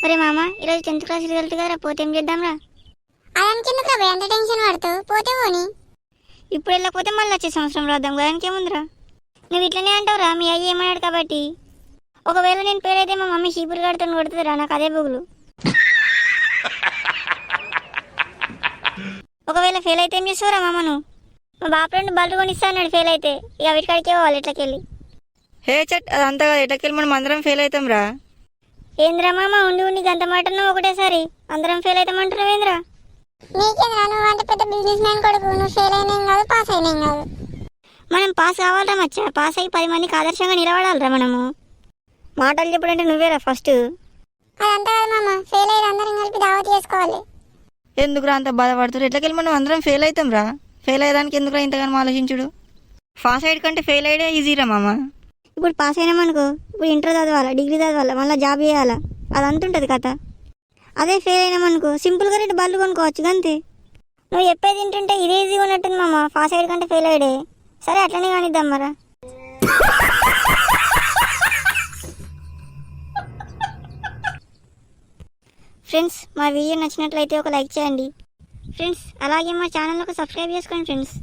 ఒరే మామ ఈరోజు టెన్త్ క్లాస్ రిజల్ట్ కదా పోతే ఏం చేద్దాంరా? అదానికి ఎందుకు రాబోయ్ అంత టెన్షన్ పడుతూ? పోతే పోని. ఇప్పుడు వెళ్ళకపోతే మళ్ళీ వచ్చే సంవత్సరం రాద్దాం దానికి ఏముందిరా నువ్వు ఇట్లనే అంటావురా మీ అయ్యి ఏమన్నాడు కాబట్టి? ఒకవేళ నేను పేరైతే మా మమ్మీ చీపురు గడితో కొడుతుందిరా నాకు అదే బుగులు. ఒకవేళ ఫెయిల్ అయితే ఏం చేస్తావురా మామ నువ్వు? మా బాప రెండు బల్లు కొనిస్తా అన్నాడు ఫెయిల్ అయితే. ఇక వీటికాడికే పోవాలి ఇట్లకెళ్ళి హే చట్ అదంతా కాదు మనం అందరం ఫెయిల్ అవుతాం రా ఏంద్రా మామ ఉండి ఉండి గంత మాట నువ్వు ఒకటేసారి. అందరం ఫెయిల్ అవుతామంటున్నావు ఏంద్రా? నీకేంద్రా నువ్వు అంటే పెద్ద బిజినెస్ మ్యాన్ కొడుకు నువ్వు ఫెయిల్ అయినా ఏం కాదు పాస్ అయినా ఏం కాదు. మనం పాస్ కావాలరా మచ్చా పాస్ అయ్యి పది మందికి ఆదర్శంగా నిలబడాలిరా మనము. మాటలు చెప్పడంటే నువ్వేరా ఫస్ట్ అదంతా కాదు మామ ఫెయిల్ అయ్యి అందరం కలిపి దావత్ చేసుకోవాలి. ఎందుకురా అంత బాధపడుతున్నారు ఎట్లకెళ్ళి మనం అందరం ఫెయిల్ అవుతాం రా ఫెయిల్ అయ్యేదానికి ఎందుకురా ఇంతగానో ఆలోచించుడు? ఫాస్ట్ అయ్యే కంటే ఫెయిల్ అయ్యే ఈజీరా మామ. ఇప్పుడు పాస్ అయినామనుకో ఇప్పుడు ఇంటర్ చదవాలా డిగ్రీ చదవాలా మళ్ళీ జాబ్ చేయాలా? అది అంతుంటుంది కథ. అదే ఫెయిల్ అయినామనుకో సింపుల్గా రెండు బళ్ళు కొనుక్కోవచ్చు అంతే నువ్వు చెప్పేది తింటుంటే ఇదే ఈజీగా ఉన్నట్టుంది మామ. పాస్ అయ్యాడు కంటే ఫెయిల్ అయ్యాడే సరే అట్లనే కానిద్దాం మరా. ఫ్రెండ్స్ మా వీడియో నచ్చినట్లయితే ఒక లైక్ చేయండి. ఫ్రెండ్స్ అలాగే మా ఛానల్ ఒక సబ్స్క్రైబ్ చేసుకోండి ఫ్రెండ్స్.